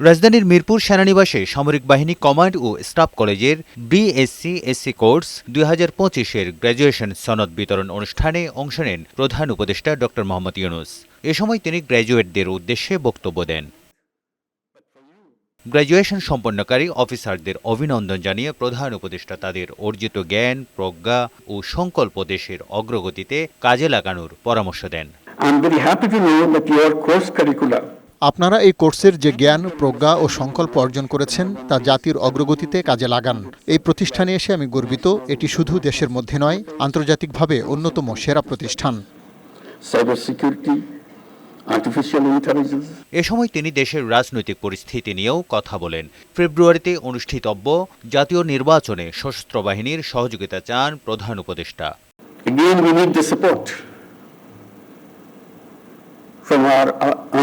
রাজধানীর মিরপুর সেনানিবাসে সামরিক বাহিনী কমান্ড ও স্টাফ কলেজের বিএসসি এসসি কোর্স দুই হাজার পঁচিশের গ্র্যাজুয়েশন সনদ বিতরণ অনুষ্ঠানে অংশ নেন প্রধান উপদেষ্টা ড. মোহাম্মদ ইউনুস। এ সময় তিনি গ্র্যাজুয়েটদের উদ্দেশ্যে বক্তব্য দেন। গ্র্যাজুয়েশন সম্পন্নকারী অফিসারদের অভিনন্দন জানিয়ে প্রধান উপদেষ্টা তাদের অর্জিত জ্ঞান, প্রজ্ঞা ও সংকল্প দেশের অগ্রগতিতে কাজে লাগানোর পরামর্শ দেন। I'm very happy to know that your course curricula আপনারা এই কোর্সের যে জ্ঞান প্রজ্ঞা ও সংকল্প অর্জন করেছেন তা জাতির অগ্রগতিতে কাজে লাগান। এই প্রতিষ্ঠানে এসে আমি গর্বিত এটি শুধু দেশের মধ্যে নয় আন্তর্জাতিকভাবে অন্যতম সেরা প্রতিষ্ঠান। এ সময় তিনি দেশের রাজনৈতিক পরিস্থিতি নিয়েও কথা বলেন। ফেব্রুয়ারিতে অনুষ্ঠিতব্য জাতীয় নির্বাচনে সশস্ত্র বাহিনীর সহযোগিতা চান প্রধান উপদেষ্টা। Again we need the support from our uh, armed forces.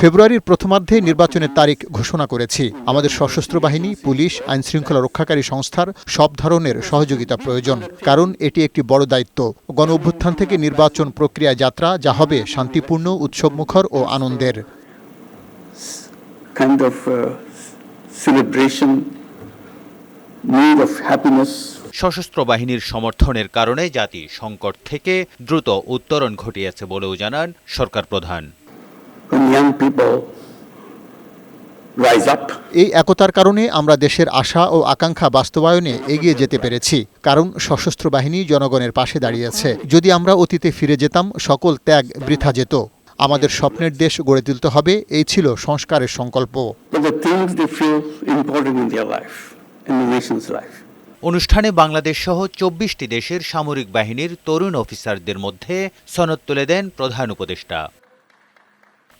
ফেব্রুয়ারির প্রথমার্ধে নির্বাচনের তারিখ ঘোষণা করেছি। আমাদের সশস্ত্র বাহিনী পুলিশ আইন শৃঙ্খলা রক্ষাকারী সংস্থার সব ধরনের সহযোগিতা প্রয়োজন কারণ এটি একটি বড় দায়িত্ব। গণ অভ্যুত্থান থেকে নির্বাচন প্রক্রিয়া যাত্রা যা হবে শান্তিপূর্ণ উৎসবমুখর ও আনন্দের। Kind of uh, celebration, need of happiness. সশস্ত্র বাহিনীর সমর্থনের কারণে জাতি সংকট থেকে দ্রুত উত্তরণ ঘটিয়েছে বলেও জানান সরকার প্রধান। When young people rise up, এই একতার কারণে আমরা দেশের আশা ও আকাঙ্ক্ষা বাস্তবায়নে এগিয়ে যেতে পেরেছি কারণ সশস্ত্র বাহিনী জনগণের পাশে দাঁড়িয়েছে। যদি আমরা অতীতে ফিরে যেতাম সকল ত্যাগ বৃথা যেত। আমাদের স্বপ্নের দেশ গড়ে তুলতে হবে এই ছিল সংস্কারের সংকল্প। But the things they feel important in their life, in the nation's life. অনুষ্ঠানে বাংলাদেশ সহ চব্বিশটি দেশের সামরিক বাহিনীর তরুণ অফিসারদের মধ্যে সনদ তুলে দেন প্রধান উপদেষ্টা।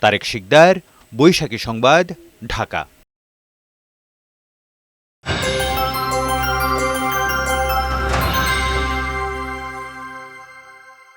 তারেক শিকদার বৈশাখী সংবাদ ঢাকা।